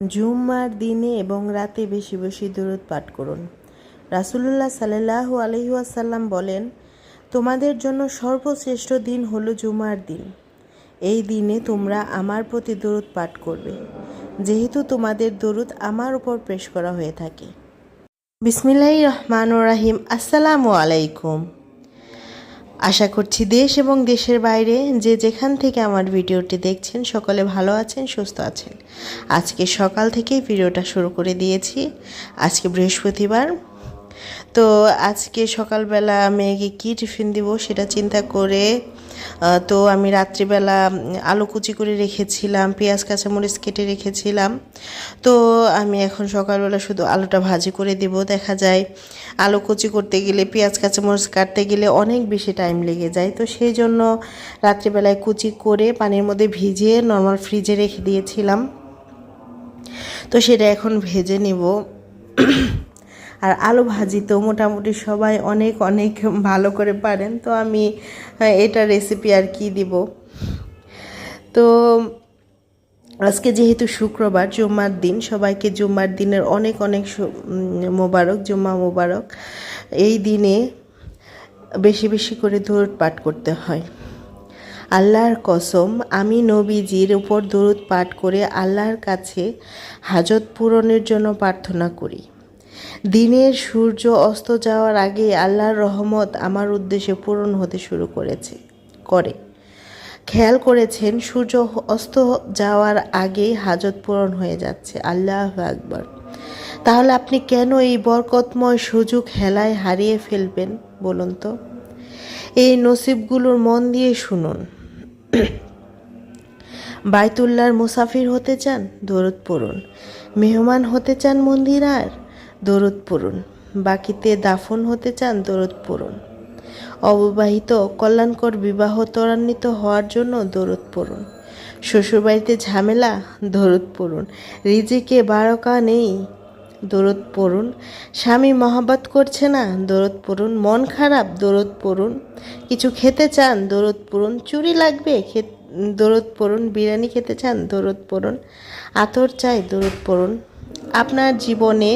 জুম্মার দিনে এবং রাতে বেশি বেশি দূরত পাঠ করুন। রাসুলুল্লাহ সাল্লাহু আলহিহাসাল্লাম বলেন, তোমাদের জন্য সর্বশ্রেষ্ঠ দিন হলো জুমার দিন। এই দিনে তোমরা আমার প্রতি দরুদ পাঠ করবে। যেহেতু তোমাদের দরুদ আমার উপর পেশ করা হয়ে থাকে। বিসমিল্লাহ রহমান রাহিম। আসসালামু আলাইকুম। আশা করছি দেশ এবং দেশের বাইরে যে যেখান থেকে আমার ভিডিওটি দেখছেন, সকলে ভালো আছেন, সুস্থ আছেন। আজকে সকাল থেকেই ভিডিওটা শুরু করে দিয়েছি। আজকে বৃহস্পতিবার তো আজকে সকালবেলা মেয়েকে কী টিফিন দিব সেটা চিন্তা করে তো আমি রাত্রিবেলা আলু কুচি করে রেখেছিলাম, পেঁয়াজ, কাঁচামরিচ কেটে রেখেছিলাম। তো আমি এখন সকালবেলা শুধু আলুটা ভাজি করে দেব। দেখা যায় আলু কুচি করতে গেলে, পেঁয়াজ, কাঁচামরিচ কাটতে গেলে অনেক বেশি টাইম লেগে যায়। তো সেই জন্য রাত্রিবেলায় কুচি করে পানির মধ্যে ভিজিয়ে নর্মাল ফ্রিজে রেখে দিয়েছিলাম। তো সেটা এখন ভেজে নিব। আর আলু ভাজি তো মোটামুটি সবাই অনেক অনেক ভালো করে পারেন। তো আমি এটা রেসিপি আর কি দিব। তো আজকে যেহেতু শুক্রবার, জুম্মার দিন, সবাইকে জুম্মার দিনের অনেক অনেক মোবারক, জুম্মা মোবারক। এই দিনে বেশি বেশি করে দূরত পাঠ করতে হয়। আল্লাহর কসম, আমি নবীজির উপর দরুদ পাঠ করে আল্লাহর কাছে হাজত পূরণের জন্য প্রার্থনা করি। দিনের সূর্য অস্ত যাওয়ার আগে আল্লাহর রহমত আমার উদ্দেশ্যে পূরণ হতে শুরু করেছে, করে। খেয়াল করেছেন, সূর্য অস্ত যাওয়ার আগেই হাজত পূরণ হয়ে যাচ্ছে। আল্লাহ আকবর। তাহলে আপনি কেন এই বরকতময় সুযোগ হেলায় হারিয়ে ফেলবেন বলুন তো? এই নসিবগুলোর মন দিয়ে শুনুন। বাইতুল্লাহর মুসাফির হতে চান, দরুদ পড়ুন। মেহমান হতে চান মন্দিরার? দরুদ পড়ুন বাকিতে দাফন হতে চান দরুদ পড়ুন অবিবাহিত কল্যাণকর বিবাহ ত্বরান্বিত হওয়ার জন্য দরুদ পড়ুন শ্বশুরবাড়িতে ঝামেলা দরুদ পড়ুন রিজিকে বারকা নেই দরদ পড়ুন স্বামী মহাব্বত করছে না দরদ পড়ুন মন খারাপ দরদ পড়ুন কিছু খেতে চান দরদ পড়ুন চুরি লাগবে দরদ পড়ুন বিরিয়ানি খেতে চান দরদ পড়ুন আতর চাই দরদ পড়ুন আপনার জীবনে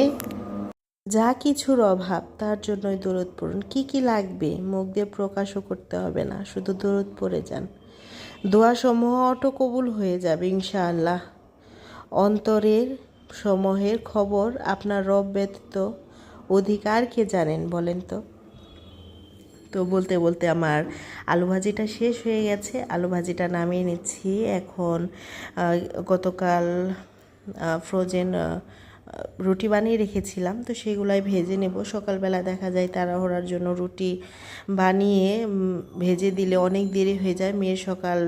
যা কিছুর অভাব, তার জন্যই দরদ পড়ুন। কি কি লাগবে? মুখ দিয়ে প্রকাশও করতে হবে না, শুধু দরদ পড়ে যান। দোয়া সমূহ অটো কবুল হয়ে যাবে, ইনশাআল্লাহ। অন্তরের সমূহের খবর আপনার রব ব্যতীত অধিকার কে জানেন, বলেন তো? তো বলতে বলতে আমার আলু ভাজিটা শেষ হয়ে গেছে। আলু ভাজিটা নামিয়ে নিচ্ছি। এখন গতকাল ফ্রোজেন রুটি বানিয়ে রেখেছিলাম, তো সেগুলাই ভেজে নেব। সকালবেলা দেখা যায় তাড়াহুড়ার জন্য রুটি বানিয়ে ভেজে দিলে অনেক দেরি হয়ে যায়। মেয়ের সকাল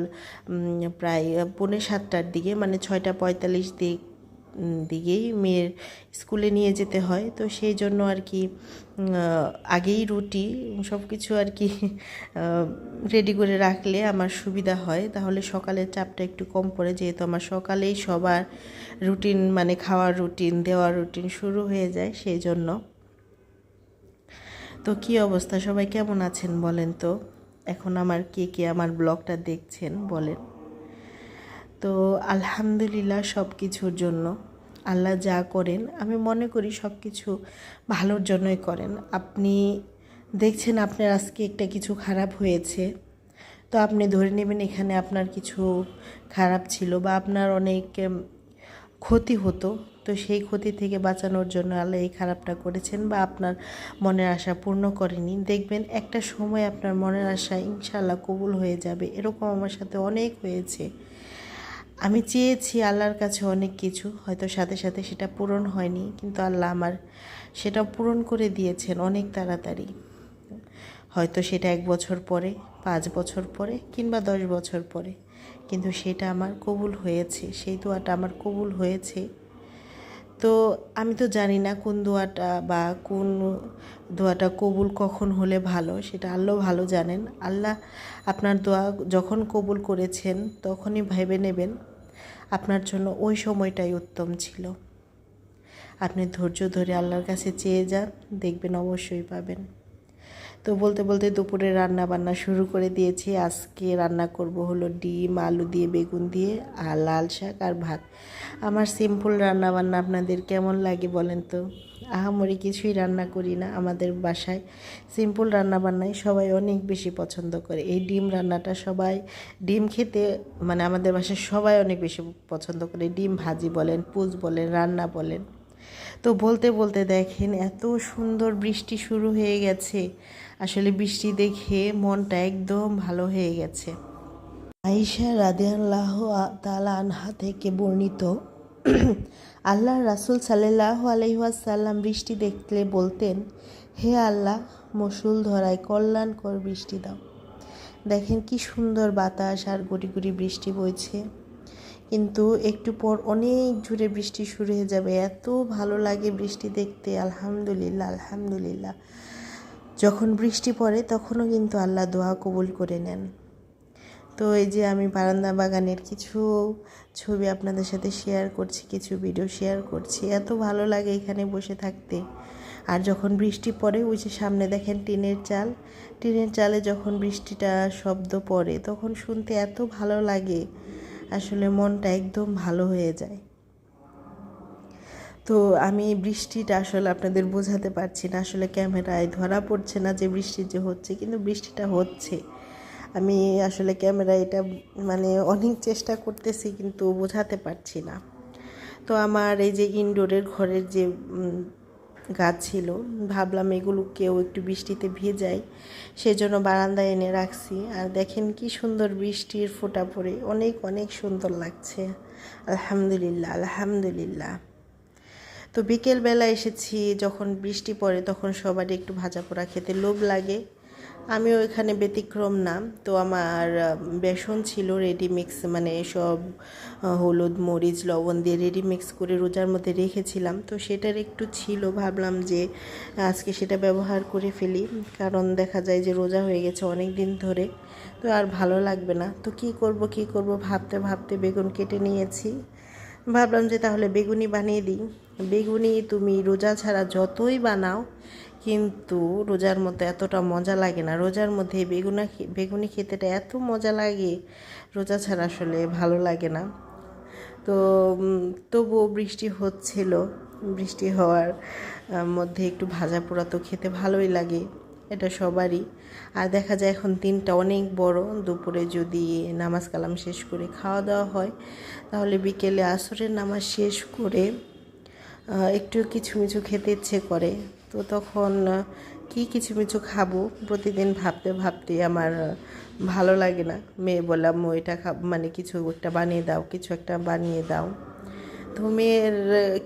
প্রায় পৌনে সাতটার দিকে মানে ছয়টা পঁয়তাল্লিশ দিক দিকেই মেয়ের স্কুলে নিয়ে যেতে হয়। তো সেই জন্য আর কি আগেই রুটি, সব কিছু আর কি রেডি করে রাখলে আমার সুবিধা হয়। তাহলে সকালের চাপটা একটু কম পড়ে, যেহেতু আমার সকালেই সবার রুটিন মানে খাওয়ার রুটিন দেওয়ার রুটিন শুরু হয়ে যায় সেই জন্য। তো কি অবস্থা? সবাই কেমন আছেন বলেন তো? এখন আমার কে কে আমার ব্লগটা দেখছেন বলেন। তো আলহামদুলিল্লাহ সব কিছুর জন্য। আল্লাহ যা করেন, আমি মনে করি সব কিছু ভালোর জন্যই করেন। আপনি দেখছেন আপনার আজকে একটা কিছু খারাপ হয়েছে। তো আপনি ধরে নেবেন এখানে আপনার কিছু খারাপ ছিল বা আপনার অনেক ক্ষতি হতো। তো সেই ক্ষতি থেকে বাঁচানোর জন্য আল্লাহ এই খারাপটা করেছেন বা আপনার মনের আশা পূর্ণ করেনি। দেখবেন একটা সময় আপনার মনের আশা ইনশাল্লাহ কবুল হয়ে যাবে। এরকম আমার সাথে অনেক হয়েছে। আমি চেয়েছি আল্লাহর কাছে অনেক কিছু, হয়তো সাথে সাথে সেটা পূরণ হয়নি, কিন্তু আল্লাহ আমার সেটা পূরণ করে দিয়েছেন অনেক তাড়াতাড়ি। হয়তো সেটা এক বছর পরে, পাঁচ বছর পরে, কিংবা দশ বছর পরে, কিন্তু সেটা আমার কবুল হয়েছে, সেই দোয়াটা আমার কবুল হয়েছে। তো আমি তো জানি না কোন দোয়াটা বা কোন দোয়াটা কবুল কখন হলে ভালো, সেটা আল্লাহ ভালো জানেন। আল্লাহ আপনার দোয়া যখন কবুল করেছেন তখনই ভেবে নেবেন, আপনার জন্য ওই সময়টাই উত্তম ছিল। আপনি ধৈর্য ধরে আল্লাহর কাছে চেয়ে যান, দেখবেন অবশ্যই পাবেন। তো বলতে বলতে দুপুরে রান্না বান্না শুরু করে দিয়েছি। আজকে রান্না করব হলো ডিম, আলু দিয়ে, বেগুন দিয়ে, আর লাল শাক আর ভাত। আমার সিম্পল রান্না বান্না আপনাদের কেমন লাগে বলেন তো? আহামরি কিছুই রান্না করি না আমাদের বাসায়। সিম্পল রান্না বান্নাই সবাই অনেক বেশি পছন্দ করে। এই ডিম রান্নাটা সবাই, ডিম খেতে মানে আমাদের বাসায় সবাই অনেক বেশি পছন্দ করে। ডিম ভাজি বলেন, পুজ বলেন, রান্না বলেন। তো বলতে বলতে দেখেন এত সুন্দর বৃষ্টি শুরু হয়ে গেছে। আসলে বৃষ্টি দেখে মনটা একদম ভালো হয়ে গেছে। আইসা রাদিয়াল্লাহ তালা আনহা থেকে বর্ণিত আল্লাহ রাসুল সাল্লাহ আলহাসাল্লাম বৃষ্টি দেখলে বলতেন, হে আল্লাহ মসুল ধরায় কল্যাণকর বৃষ্টি দাও। দেখেন কি সুন্দর বাতাস আর গুটি গুটি বৃষ্টি বইছে। কিন্তু একটু পর অনেক জুড়ে বৃষ্টি শুরু হয়ে যাবে। এত ভালো লাগে বৃষ্টি দেখতে। আলহামদুলিল্লাহ আলহামদুলিল্লাহ। যখন বৃষ্টি পড়ে, তখনও কিন্তু আল্লাহ দোয়া কবুল করে নেন। তো এই যে আমি বারান্দা বাগানের কিছু ছবি আপনাদের সাথে শেয়ার করছি, কিছু ভিডিও শেয়ার করছি, এত ভালো লাগে এখানে বসে থাকতে। আর যখন বৃষ্টি পড়ে, ওই যে সামনে দেখেন টিনের চাল। টিনের চালে যখন বৃষ্টিটা শব্দ পড়ে, তখন শুনতে এত ভালো লাগে। আসলে মনটা একদম ভালো হয়ে যায়। তো আমি বৃষ্টিটা আসলে আপনাদের বোঝাতে পারছি না। আসলে ক্যামেরায় ধরা পড়ছে না যে বৃষ্টি যে হচ্ছে, কিন্তু বৃষ্টিটা হচ্ছে। আমি আসলে ক্যামেরায় এটা মানে অনেক চেষ্টা করতেছি, কিন্তু বোঝাতে পারছি না। তো আমার এই যে ইনডোরের ঘরের যে গাছ ছিল, ভাবলাম এগুলোকেও একটু বৃষ্টিতে ভিজাই। সেজন্য বারান্দায় এনে রাখছি। আর দেখেন কি সুন্দর বৃষ্টির ফোঁটা পড়ে। অনেক অনেক সুন্দর লাগছে। আলহামদুলিল্লাহ আলহামদুলিল্লাহ। তো বিকেলবেলা এসেছি, যখন বৃষ্টি পড়ে তখন সবারই একটু ভাজা পোড়া খেতে লোভ লাগে। আমিও এখানে ব্যতিক্রম না, তো আমার বেসন ছিল রেডি মিক্স মানে সব হলুদ, মরিচ, লবণ দিয়ে রেডি মিক্স করে রোজার মধ্যে রেখেছিলাম। তো সেটার একটু ছিল, ভাবলাম যে আজকে সেটা ব্যবহার করে ফেলি, কারণ দেখা যায় যে রোজা হয়ে গেছে অনেক দিন ধরে, তো আর ভালো লাগবে না। তো কি করব কি করব ভাবতে ভাবতে বেগুন কেটে নিয়েছি। ভাবলাম যে তাহলে বেগুনি বানিয়ে দিই। বেগুনি তুমি রোজা ছাড়া যতই বানাও, কিন্তু রোজার মতো এতটা মজা লাগে না। রোজার মধ্যে বেগুনা বেগুনি খেতেটা এত মজা লাগে, রোজা ছাড়া আসলে ভালো লাগে না। তো তবুও বৃষ্টি হচ্ছিল। বৃষ্টি হওয়ার মধ্যে একটু ভাজা পোড়া তো খেতে ভালোই লাগে, এটা সবারই। আর দেখা যায় এখন দিনটা অনেক বড়, দুপুরে যদি নামাজ কালাম শেষ করে খাওয়া দাওয়া হয়, তাহলে বিকেলে আসরের নামাজ শেষ করে একটু কিছু মিছু খেতে ইচ্ছে করে। তো তখন কি কিছু মিছু খাব প্রতিদিন ভাবতে ভাবতে আমার ভালো লাগে না। মেয়ে বললাম এটা খাব মানে কিছু একটা বানিয়ে দাও, কিছু একটা বানিয়ে দাও। তো মেয়ের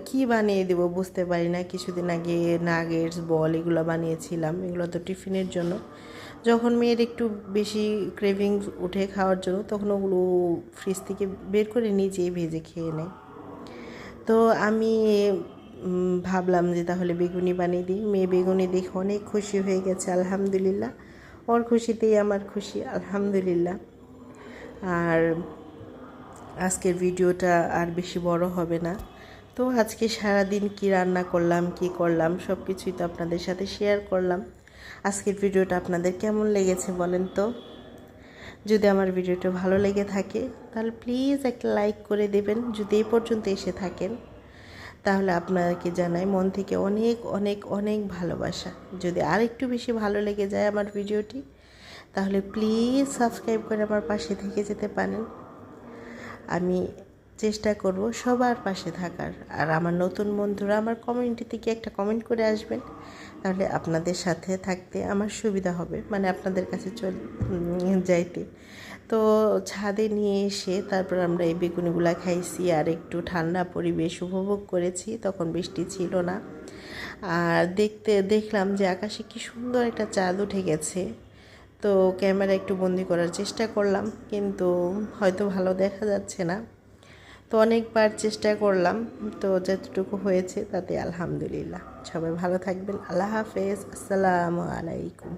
কী বানিয়ে দেবো বুঝতে পারি না। কিছুদিন আগে নাগেটস, বল এগুলো বানিয়েছিলাম। এগুলো তো টিফিনের জন্য। যখন মেয়ের একটু বেশি ক্রেভিংস উঠে খাওয়ার জন্য, তখন ওগুলো ফ্রিজ থেকে বের করে নিজেই ভেজে খেয়ে নেয়। তো আমি ভাবলাম যে তাহলে বেগুনি বানিয়ে দিই। মেয়ে বেগুনি দেখে অনেক খুশি হয়ে গেছে, আলহামদুলিল্লাহ। ওর খুশিতেই আমার খুশি, আলহামদুলিল্লাহ। আর আজকের ভিডিওটা আর বেশি বড় হবে না। তো আজকে সারাদিন কি রান্না করলাম, কি করলাম সব কিছুই তো আপনাদের সাথে শেয়ার করলাম। আজকের ভিডিওটা আপনাদের কেমন লেগেছে বলেন তো? যদি আমার ভিডিওটা ভালো লেগে থাকে, তাহলে প্লিজ একটা লাইক করে দেবেন। যদি এই পর্যন্ত এসে থাকেন, তাহলে আপনাকে জানাই মন থেকে অনেক অনেক অনেক ভালোবাসা। যদি আর একটু বেশি ভালো লেগে যায় আমার ভিডিওটি, তাহলে প্লিজ সাবস্ক্রাইব করে আমার পাশে থেকে যেতে পারেন। আমি চেষ্টা করব সবার পাশে থাকার। আর আমার নতুন বন্ধুরা আমার কমিউনিটি থেকে একটা কমেন্ট করে আসবেন। তাহলে আপনাদের সাথে থাকতে আমার সুবিধা হবে মানে আপনাদের কাছে চল যাইতে। তো ছাদে নিয়ে এসে তারপর আমরা এই বেগুনিগুলা খাইছি আর একটু ঠান্ডা পরিবেশ উপভোগ করেছি, তখন বৃষ্টি ছিল না। আর দেখতে, দেখলাম যে আকাশে কি সুন্দর একটা চাঁদ উঠে গেছে। তো ক্যামেরা একটু বন্দি করার চেষ্টা করলাম, কিন্তু হয়তো ভালো দেখা যাচ্ছে না। তো অনেকবার চেষ্টা করলাম, তো যতটুকু হয়েছে তাতে আলহামদুলিল্লাহ। সবাই ভালো থাকবেন, আল্লাহ হাফেজ, আসসালামু আলাইকুম।